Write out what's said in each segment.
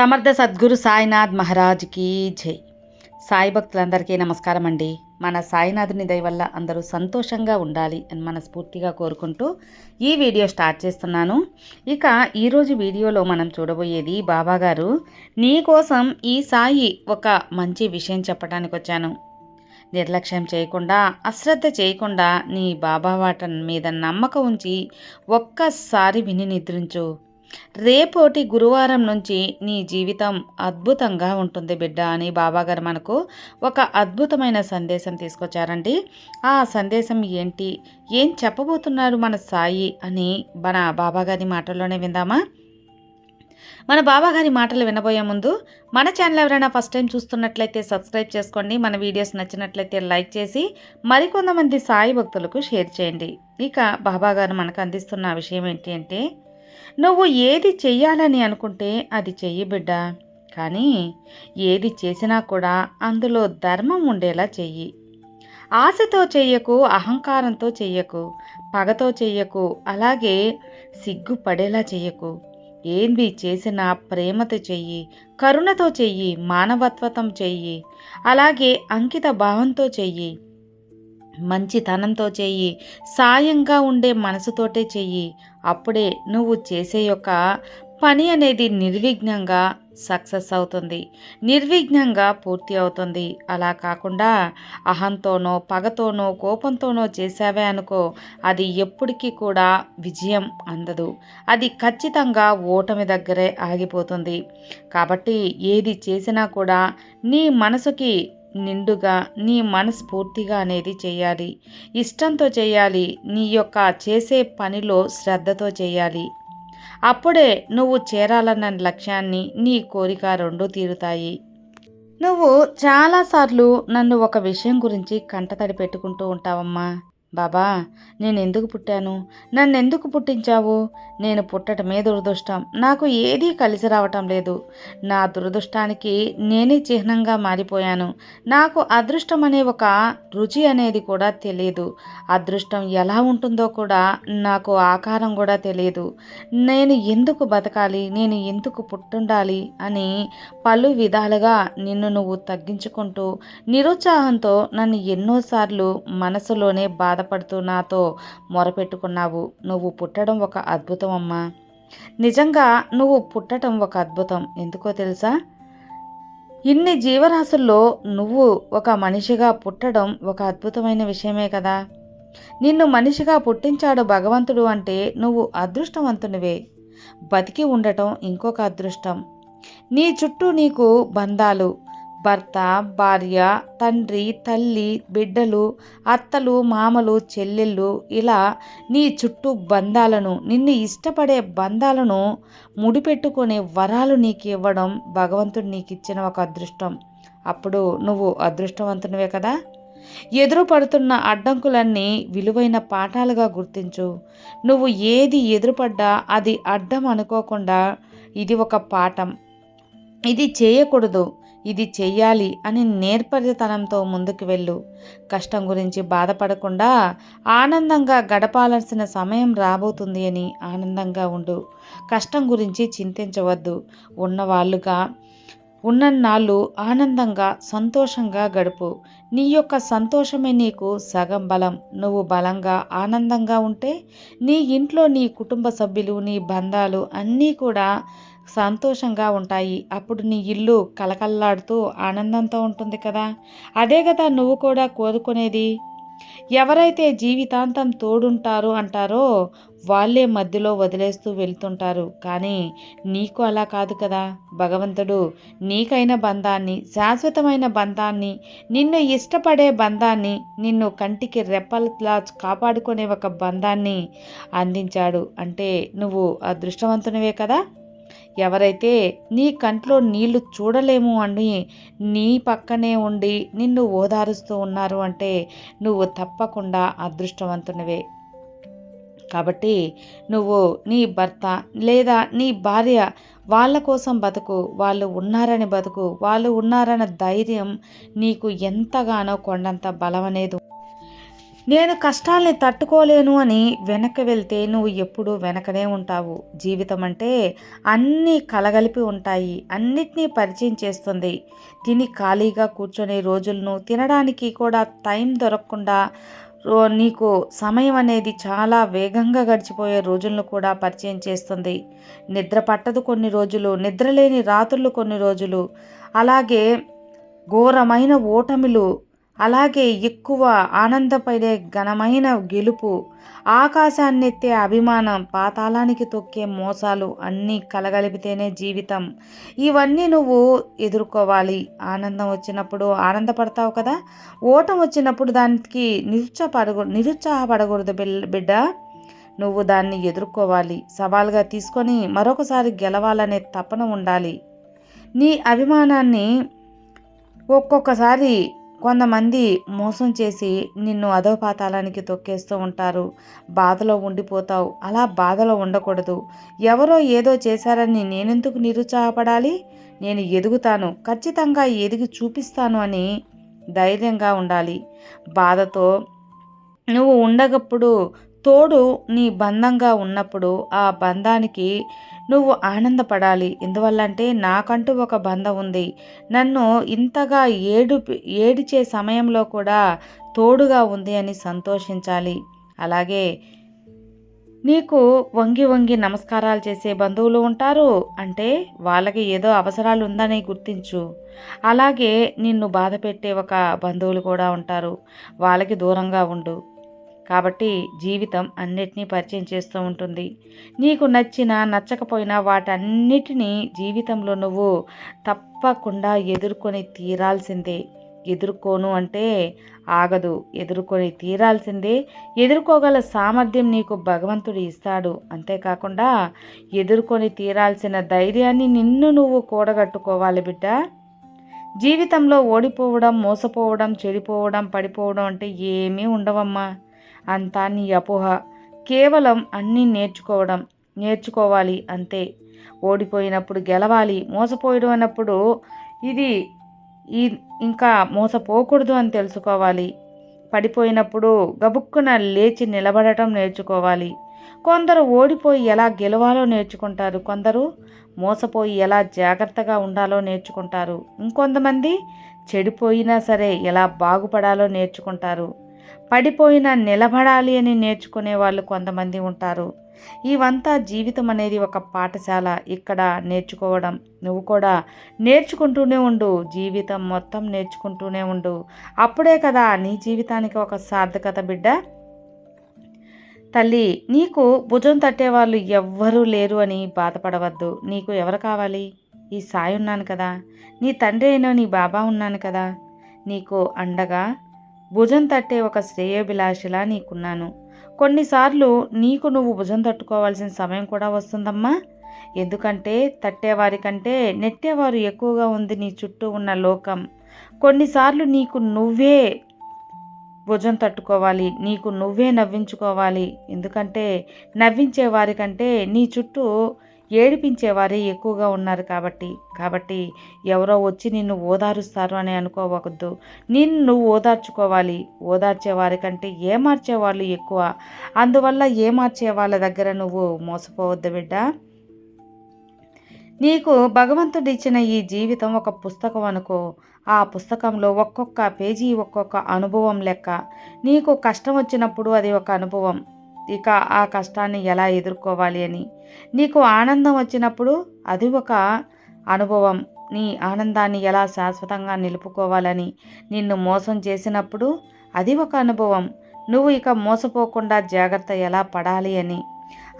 సమర్థ సద్గురు సాయినాథ్ మహారాజ్కి జై. సాయి భక్తులందరికీ నమస్కారం అండి. మన సాయినాథుని దయ వల్ల అందరూ సంతోషంగా ఉండాలి అని మనస్ఫూర్తిగా కోరుకుంటూ ఈ వీడియో స్టార్ట్ చేస్తున్నాను. ఇక ఈరోజు వీడియోలో మనం చూడబోయేది బాబాగారు నీకోసం ఈ సాయి ఒక మంచి విషయం చెప్పడానికి వచ్చాను. నిర్లక్ష్యం చేయకుండా అశ్రద్ధ చేయకుండా నీ బాబా వాట మీద నమ్మకం ఉంచి ఒక్కసారి విని నిద్రించు. రేపోటి గురువారం నుంచి నీ జీవితం అద్భుతంగా ఉంటుంది బిడ్డ అని బాబాగారు మనకు ఒక అద్భుతమైన సందేశం తీసుకొచ్చారండి. ఆ సందేశం ఏంటి? ఏం చెప్పబోతున్నారు మన సాయి అని మన బాబాగారి మాటల్లోనే విందామా? మన బాబాగారి మాటలు వినబోయే ముందు మన ఛానల్ ఎవరైనా ఫస్ట్ టైం చూస్తున్నట్లయితే సబ్స్క్రైబ్ చేసుకోండి. మన వీడియోస్ నచ్చినట్లయితే లైక్ చేసి మరికొంతమంది సాయి భక్తులకు షేర్ చేయండి. ఇక బాబాగారు మనకు అందిస్తున్న విషయం ఏంటి అంటే నువ్వు ఏది చెయ్యాలని అనుకుంటే అది చెయ్యి బిడ్డ. కానీ ఏది చేసినా కూడా అందులో ధర్మం ఉండేలా చెయ్యి. ఆశతో చెయ్యకు అహంకారంతో చెయ్యకు పగతో చెయ్యకు అలాగే సిగ్గుపడేలా చెయ్యకు. ఏంది చేసినా ప్రేమతో చెయ్యి కరుణతో చెయ్యి మానవత్వతం చెయ్యి అలాగే అంకిత భావంతో చెయ్యి. మంచితనంతో చెయ్యి. సాయంగా ఉండే మనసుతోటే చెయ్యి. అప్పుడే నువ్వు చేసే యొక్క పని అనేది నిర్విఘ్నంగా సక్సెస్ అవుతుంది. నిర్విఘ్నంగా పూర్తి అవుతుంది. అలా కాకుండా అహంతోనో పగతోనో కోపంతోనో చేసావే అనుకో అది ఎప్పటికీ కూడా విజయం అందదు. అది ఖచ్చితంగా ఓటమి దగ్గరే ఆగిపోతుంది. కాబట్టి ఏది చేసినా కూడా నీ మనసుకి నిండుగా నీ మనస్ఫూర్తిగా అనేది చేయాలి. ఇష్టంతో చేయాలి. నీ యొక్క చేసే పనిలో శ్రద్ధతో చేయాలి. అప్పుడే నువ్వు చేరాలన్న లక్ష్యాన్ని నీ కోరిక రెండు తీరుతాయి. నువ్వు చాలాసార్లు నన్ను ఒక విషయం గురించి కంటతడి పెట్టుకుంటూ ఉంటావమ్మా. బాబా నేను ఎందుకు పుట్టాను? నన్ను ఎందుకు పుట్టించావు? నేను పుట్టటమే దురదృష్టం. నాకు ఏదీ కలిసి రావటం లేదు. నా దురదృష్టానికి నేనే చిహ్నంగా మారిపోయాను. నాకు అదృష్టం అనే ఒక రుచి అనేది కూడా తెలియదు అదృష్టం ఎలా ఉంటుందో కూడా నాకు ఆకారం కూడా తెలియదు నేను ఎందుకు బతకాలి? నేను ఎందుకు పుట్టుండాలి? అని పలు విధాలుగా నిన్ను నువ్వు తగ్గించుకుంటూ నిరుత్సాహంతో నన్ను ఎన్నోసార్లు మనసులోనే బాధపడుతూ నాతో మొరపెట్టుకున్నావు. నువ్వు పుట్టడం ఒక అద్భుతం అమ్మా. నిజంగా నువ్వు పుట్టడం ఒక అద్భుతం. ఎందుకో తెలుసా? ఇన్ని జీవరాశుల్లో నువ్వు ఒక మనిషిగా పుట్టడం ఒక అద్భుతమైన విషయమే కదా. నిన్ను మనిషిగా పుట్టించాడు భగవంతుడు అంటే నువ్వు అదృష్టవంతునివే. బతికి ఉండటం ఇంకొక అదృష్టం. నీ చుట్టూ నీకు బంధాలు భర్త భార్య తండ్రి తల్లి బిడ్డలు అత్తలు మామలు చెల్లెళ్ళు ఇలా నీ చుట్టూ బంధాలను నిన్ను ఇష్టపడే బంధాలను ముడిపెట్టుకునే వరాలు నీకు ఇవ్వడం భగవంతుడు నీకు ఇచ్చిన ఒక అదృష్టం. అప్పుడు నువ్వు అదృష్టవంతునివే కదా? ఎదురు పడుతున్న అడ్డంకులన్నీ విలువైన పాఠాలుగా గుర్తించు. నువ్వు ఏది ఎదురుపడ్డా అది అడ్డం అనుకోకుండా ఇది ఒక పాఠం. ఇది చేయకూడదు. ఇది చెయ్యాలి అని నేర్పరితనంతో ముందుకు వెళ్ళు. కష్టం గురించి బాధపడకుండా ఆనందంగా గడపాల్సిన సమయం రాబోతుంది అని ఆనందంగా ఉండు. కష్టం గురించి చింతించవద్దు. ఉన్నవాళ్ళుగా ఉన్నన్నాళ్ళు ఆనందంగా సంతోషంగా గడుపు. నీ యొక్క సంతోషమే నీకు సగం బలం. నువ్వు బలంగా ఆనందంగా ఉంటే నీ ఇంట్లో నీ కుటుంబ సభ్యులు నీ బంధాలు అన్నీ కూడా సంతోషంగా ఉంటాయి. అప్పుడు నీ ఇల్లు కలకల్లాడుతూ ఆనందంతో ఉంటుంది కదా? అదే కదా నువ్వు కూడా కోరుకునేది ఎవరైతే జీవితాంతం తోడుంటారు అంటారో వాళ్ళే మధ్యలో వదిలేస్తూ వెళ్తుంటారు. కానీ నీకు అలా కాదు కదా. భగవంతుడు నీకైన బంధాన్ని శాశ్వతమైన బంధాన్ని నిన్ను ఇష్టపడే బంధాన్ని నిన్ను కంటికి రెప్పలా కాపాడుకునే ఒక బంధాన్ని అందించాడు. అంటే నువ్వు అదృష్టవంతునివే కదా? ఎవరైతే నీ కంట్లో నీళ్ళు చూడలేము అని నీ పక్కనే ఉండి నిన్ను ఓదారుస్తూ ఉన్నారు అంటే నువ్వు తప్పకుండా అదృష్టవంతునివే. కాబట్టి నువ్వు నీ భర్త లేదా నీ భార్య వాళ్ళ కోసం బతుకు వాళ్ళు ఉన్నారని బతుకు వాళ్ళు ఉన్నారన్న ధైర్యం నీకు ఎంతగానో కొండంత బలం అనేది నేను కష్టాల్ని తట్టుకోలేను అని వెనక్కి వెళ్తే నువ్వు ఎప్పుడూ వెనకనే ఉంటావు. జీవితం అంటే అన్నీ కలగలిపి ఉంటాయి. అన్నిటినీ పరిచయం చేస్తుంది. తిని ఖాళీగా కూర్చొని రోజులను తినడానికి కూడా టైం దొరకకుండా నీకు సమయం అనేది చాలా వేగంగా గడిచిపోయే రోజులను కూడా పరిచయం చేస్తుంది. నిద్ర పట్టదు కొన్ని రోజులు నిద్రలేని రాత్రులు కొన్ని రోజులు. అలాగే ఘోరమైన ఓటమిలు అలాగే ఎక్కువ ఆనందపడే ఘనమైన గెలుపు ఆకాశాన్నెత్తే అభిమానం పాతాళానికి తొక్కే మోసాలు అన్నీ కలగలిపితేనే జీవితం. ఇవన్నీ నువ్వు ఎదుర్కోవాలి. ఆనందం వచ్చినప్పుడు ఆనందపడతావు కదా? ఓటం వచ్చినప్పుడు దానికి నిరుత్సాహపడకూ నిరుత్సాహపడకూడదు బిడ్డ. నువ్వు దాన్ని ఎదుర్కోవాలి. సవాల్గా తీసుకొని మరొకసారి గెలవాలనే తపన ఉండాలి. నీ అభిమానాన్ని ఒక్కొక్కసారి కొంతమంది మోసం చేసి నిన్ను అధోపాతాళానికి తొక్కేస్తూ ఉంటారు. బాధలో ఉండిపోతావు. అలా బాధలో ఉండకూడదు. ఎవరో ఏదో చేశారని నేనెందుకు నిరుత్సాహపడాలి? నేను ఎదుగుతాను. ఖచ్చితంగా ఎదిగి చూపిస్తాను అని ధైర్యంగా ఉండాలి. బాధతో నువ్వు ఉండగప్పుడు తోడు నీ బంధంగా ఉన్నప్పుడు ఆ బంధానికి నువ్వు ఆనందపడాలి. ఎందువల్ల అంటే నాకంటూ ఒక బంధం ఉంది. నన్ను ఇంతగా ఏడు ఏడిచే సమయంలో కూడా తోడుగా ఉంది అని సంతోషించాలి. అలాగే నీకు వంగి వంగి నమస్కారాలు చేసే బంధువులు ఉంటారు. అంటే వాళ్ళకి ఏదో అవసరాలు ఉందని గుర్తించు. అలాగే నిన్ను బాధ పెట్టే ఒక బంధువులు కూడా ఉంటారు. వాళ్ళకి దూరంగా ఉండు. కాబట్టి జీవితం అన్నిటినీ పరిచయం చేస్తూ ఉంటుంది. నీకు నచ్చిన నచ్చకపోయినా వాటన్నిటినీ జీవితంలో నువ్వు తప్పకుండా ఎదుర్కొని తీరాల్సిందే. ఎదుర్కోను అంటే ఆగదు. ఎదుర్కొని తీరాల్సిందే. ఎదుర్కోగల సామర్థ్యం నీకు భగవంతుడు ఇస్తాడు. అంతేకాకుండా ఎదుర్కొని తీరాల్సిన ధైర్యాన్ని నిన్ను నువ్వు కూడగట్టుకోవాలి బిడ్డ. జీవితంలో ఓడిపోవడం మోసపోవడం చెడిపోవడం పడిపోవడం అంటే ఏమీ ఉండవమ్మా. అంతా నీ అపోహ. కేవలం అన్నీ నేర్చుకోవడం నేర్చుకోవాలి అంతే. ఓడిపోయినప్పుడు గెలవాలి మోసపోయడం అన్నప్పుడు ఇది ఈ ఇంకా మోసపోకూడదు అని తెలుసుకోవాలి. పడిపోయినప్పుడు గబుక్కున లేచి నిలబడటం నేర్చుకోవాలి. కొందరు ఓడిపోయి ఎలా గెలవాలో నేర్చుకుంటారు. కొందరు మోసపోయి ఎలా జాగ్రత్తగా ఉండాలో నేర్చుకుంటారు. ఇంకొంతమంది చెడిపోయినా సరే ఎలా బాగుపడాలో నేర్చుకుంటారు. పడిపోయిన నిలబడాలి అని నేర్చుకునే వాళ్ళు కొంతమంది ఉంటారు. ఇవంతా జీవితం అనేది ఒక పాఠశాల. ఇక్కడ నేర్చుకోవడం నువ్వు కూడా నేర్చుకుంటూనే ఉండు. జీవితం మొత్తం నేర్చుకుంటూనే ఉండు. అప్పుడే కదా నీ జీవితానికి ఒక సార్థకత బిడ్డ. తల్లి నీకు భుజం తట్టేవాళ్ళు ఎవ్వరూ లేరు అని బాధపడవద్దు. నీకు ఎవరు కావాలి? ఈ సాయి ఉన్నాను కదా. నీ తండ్రి అయినా నీ బాబా ఉన్నాను కదా. నీకు అండగా భుజం తట్టే ఒక శ్రేయోభిలాషిలా నీకున్నాను. కొన్నిసార్లు నీకు నువ్వు భుజం తట్టుకోవాల్సిన సమయం కూడా వస్తుందమ్మా. ఎందుకంటే తట్టేవారి కంటే నెట్టేవారు ఎక్కువగా ఉంది నీ చుట్టూ ఉన్న లోకం. కొన్నిసార్లు నీకు నువ్వే భుజం తట్టుకోవాలి నీకు నువ్వే నవ్వించుకోవాలి. ఎందుకంటే నవ్వించే వారికంటే నీ చుట్టూ ఏడిపించేవారే ఎక్కువగా ఉన్నారు కాబట్టి. కాబట్టి ఎవరో వచ్చి నిన్ను ఓదారుస్తారు అని అనుకోవద్దు. నిన్ను నువ్వు ఓదార్చుకోవాలి. ఓదార్చే వారికంటే ఏమార్చే వాళ్ళు ఎక్కువ? అందువల్ల ఏమార్చే వాళ్ళ దగ్గర నువ్వు మోసపోవద్దు బిడ్డ? నీకు భగవంతుడు ఇచ్చిన ఈ జీవితం ఒక పుస్తకం అనుకో. ఆ పుస్తకంలో ఒక్కొక్క పేజీ ఒక్కొక్క అనుభవం లెక్క. నీకు కష్టం వచ్చినప్పుడు అది ఒక అనుభవం. ఇక ఆ కష్టాన్ని ఎలా ఎదుర్కోవాలి అని. నీకు ఆనందం వచ్చినప్పుడు అది ఒక అనుభవం. నీ ఆనందాన్ని ఎలా శాశ్వతంగా నిలుపుకోవాలని నిన్ను మోసం చేసినప్పుడు అది ఒక అనుభవం. నువ్వు ఇక మోసపోకుండా జాగ్రత్త ఎలా పడాలి అని.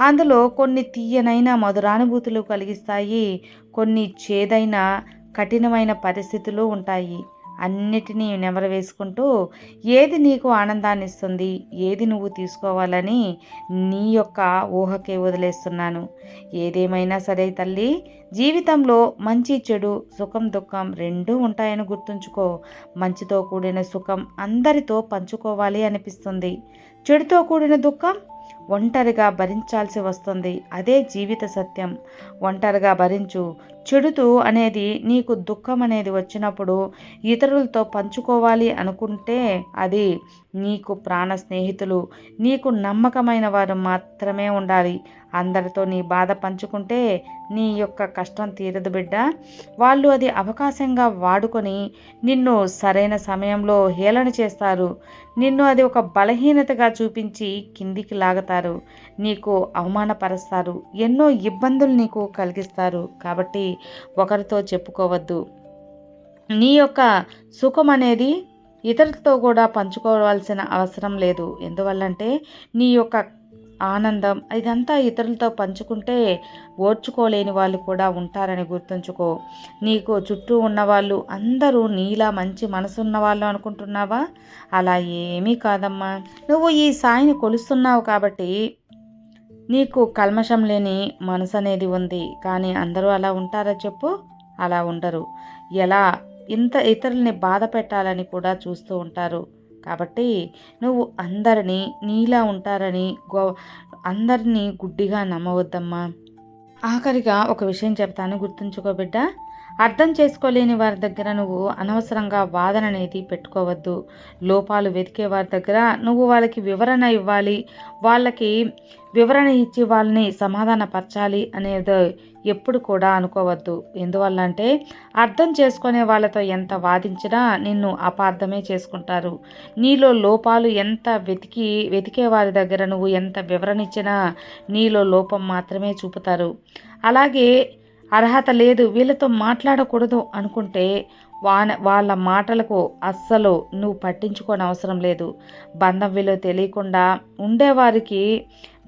అందులో కొన్ని తీయనైన మధురానుభూతులు కలిగిస్తాయి. కొన్ని చేదైన కఠినమైన పరిస్థితులు ఉంటాయి. అన్నిటినీ నెమరు వేసుకుంటూ ఏది నీకు ఆనందాన్ని ఇస్తుంది ఏది నువ్వు తీసుకోవాలని నీ యొక్క ఊహకే వదిలేస్తున్నాను. ఏదేమైనా సరే తల్లి జీవితంలో మంచి చెడు సుఖం దుఃఖం రెండూ ఉంటాయని గుర్తుంచుకో. మంచితో కూడిన సుఖం అందరితో పంచుకోవాలి అనిపిస్తుంది. చెడుతో కూడిన దుఃఖం ఒంటరిగా భరించాల్సి వస్తుంది. అదే జీవిత సత్యం. ఒంటరిగా భరించు. చెడుతూ అనేది నీకు దుఃఖం అనేది వచ్చినప్పుడు ఇతరులతో పంచుకోవాలి అనుకుంటే అది నీకు ప్రాణ స్నేహితులు నీకు నమ్మకమైన వారు మాత్రమే ఉండాలి. అందరితో నీ బాధ పంచుకుంటే నీ యొక్క కష్టం తీరదు బిడ్డ. వాళ్ళు అది అవకాశంగా వాడుకొని నిన్ను సరైన సమయంలో హేళన చేస్తారు. నిన్ను అది ఒక బలహీనతగా చూపించి కిందికి లాగుతారు. నీకు అవమానపరుస్తారు. ఎన్నో ఇబ్బందులు నీకు కలిగిస్తారు. కాబట్టి ఒకరితో చెప్పుకోవద్దు. నీ యొక్క సుఖం అనేది ఇతరులతో కూడా పంచుకోవాల్సిన అవసరం లేదు. ఎందువల్లంటే నీ యొక్క ఆనందం ఇదంతా ఇతరులతో పంచుకుంటే ఓర్చుకోలేని వాళ్ళు కూడా ఉంటారని గుర్తుంచుకో. నీకు చుట్టూ ఉన్నవాళ్ళు అందరూ నీలా మంచి మనసున్న వాళ్ళు అనుకుంటున్నావా? అలా ఏమీ కాదమ్మా. నువ్వు ఈ సాయిని కొలుస్తున్నావు కాబట్టి నీకు కల్మషం లేని మనసు అనేది ఉంది కానీ అందరూ అలా ఉంటారా చెప్పు. అలా ఉండరు. ఎలా? ఇంత ఇతరుల్ని బాధ పెట్టాలని కూడా చూస్తూ ఉంటారు. కాబట్టి నువ్వు అందరినీ నీలా ఉంటారని గో అందరినీ గుడ్డిగా నమ్మవద్దమ్మా. ఆఖరిగా ఒక విషయం చెప్తాను గుర్తుంచుకో బిడ్డ. అర్థం చేసుకోలేని వారి దగ్గర నువ్వు అనవసరంగా వాదన అనేది పెట్టుకోవద్దు. లోపాలు వెతికే వారి దగ్గర నువ్వు వాళ్ళకి వివరణ ఇవ్వాలి. వాళ్ళకి వివరణ ఇచ్చి వాళ్ళని సమాధానపరచాలి అనేది ఎప్పుడు కూడా అనుకోవద్దు. ఎందువల్ల అంటే అర్థం చేసుకునే వాళ్ళతో ఎంత వాదించినా నిన్ను అపార్థమే చేసుకుంటారు. నీలో లోపాలు ఎంత వెతికి వెతికే వారి దగ్గర నువ్వు ఎంత వివరణ ఇచ్చినా నీలో లోపం మాత్రమే చూపుతారు. అలాగే అర్హత లేదు వీళ్ళతో మాట్లాడకూడదు అనుకుంటే వాన వాళ్ళ మాటలకు అస్సలు నువ్వు పట్టించుకోని అవసరం లేదు. బంధం విలువ తెలియకుండా ఉండేవారికి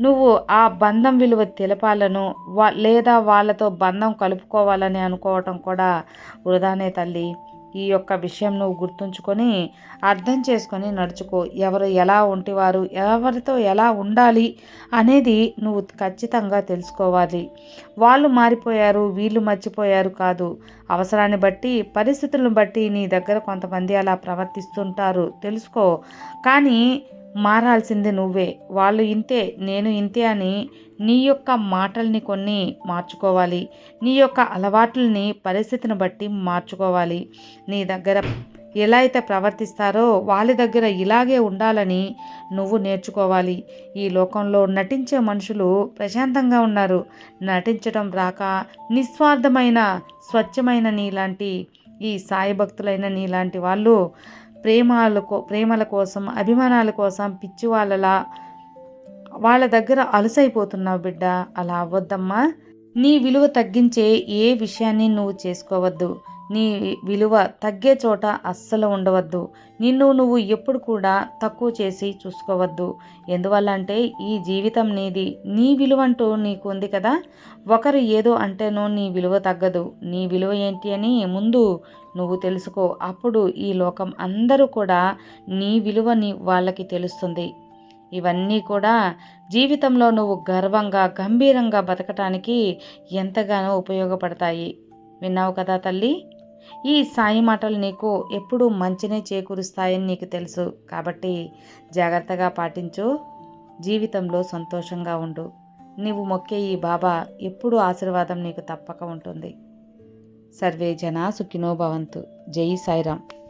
నువ్వు ఆ బంధం విలువ తెలపాలను వా లేదా వాళ్ళతో బంధం కలుపుకోవాలని అనుకోవటం కూడా వృధానే తల్లి. ఈ యొక్క విషయం నువ్వు గుర్తుంచుకొని అర్థం చేసుకొని నడుచుకో. ఎవరు ఎలా ఉంటివారు ఎవరితో ఎలా ఉండాలి అనేది నువ్వు ఖచ్చితంగా తెలుసుకోవాలి. వాళ్ళు మారిపోయారు వీళ్ళు మర్చిపోయారు కాదు. అవసరాన్ని బట్టి పరిస్థితులను బట్టి నీ దగ్గర కొంతమంది అలా ప్రవర్తిస్తుంటారు. తెలుసుకో. కానీ మారాల్సింది నువ్వే. వాళ్ళు ఇంతే నేను ఇంతే అని నీ యొక్క మాటల్ని కొన్ని మార్చుకోవాలి. నీ యొక్క అలవాట్లని పరిస్థితిని బట్టి మార్చుకోవాలి. నీ దగ్గర ఎలా అయితే ప్రవర్తిస్తారో వాళ్ళ దగ్గర ఇలాగే ఉండాలని నువ్వు నేర్చుకోవాలి. ఈ లోకంలో నటించే మనుషులు ప్రశాంతంగా ఉన్నారు. నటించడం రాక నిస్వార్థమైన స్వచ్ఛమైన నీలాంటి ఈ సాయి భక్తులైన నీలాంటి వాళ్ళు ప్రేమాల ప్రేమల కోసం అభిమానాల కోసం పిచ్చి వాళ్ళలా వాళ్ళ దగ్గర అలసైపోతున్నావు బిడ్డ. అలా అవ్వద్దమ్మా. నీ విలువ తగ్గించే ఏ విషయాన్ని నువ్వు చేసుకోవద్దు. నీ విలువ తగ్గే చోట అస్సలు ఉండవద్దు. నిన్ను నువ్వు ఎప్పుడు కూడా తక్కువ చేసి చూసుకోవద్దు. ఎందువల్ల అంటే ఈ జీవితం నీది. నీ విలువ అంటూ నీకు ఉంది కదా. ఒకరు ఏదో అంటేనో నీ విలువ తగ్గదు. నీ విలువ ఏంటి అని ముందు నువ్వు తెలుసుకో. అప్పుడు ఈ లోకం అందరూ కూడా నీ విలువని వాళ్ళకి తెలుస్తుంది. ఇవన్నీ కూడా జీవితంలో నువ్వు గర్వంగా గంభీరంగా బతకటానికి ఎంతగానో ఉపయోగపడతాయి. విన్నావు కదా తల్లి? ఈ సాయి మాటలు నీకు ఎప్పుడూ మంచినే చేకూరుస్తాయని నీకు తెలుసు. కాబట్టి జాగ్రత్తగా పాటించు. జీవితంలో సంతోషంగా ఉండు. నీవు మొక్కే ఈ బాబా ఎప్పుడూ ఆశీర్వాదం నీకు తప్పక ఉంటుంది. సర్వే జనా సుఖినో భవంతు. జై సాయిరామ్.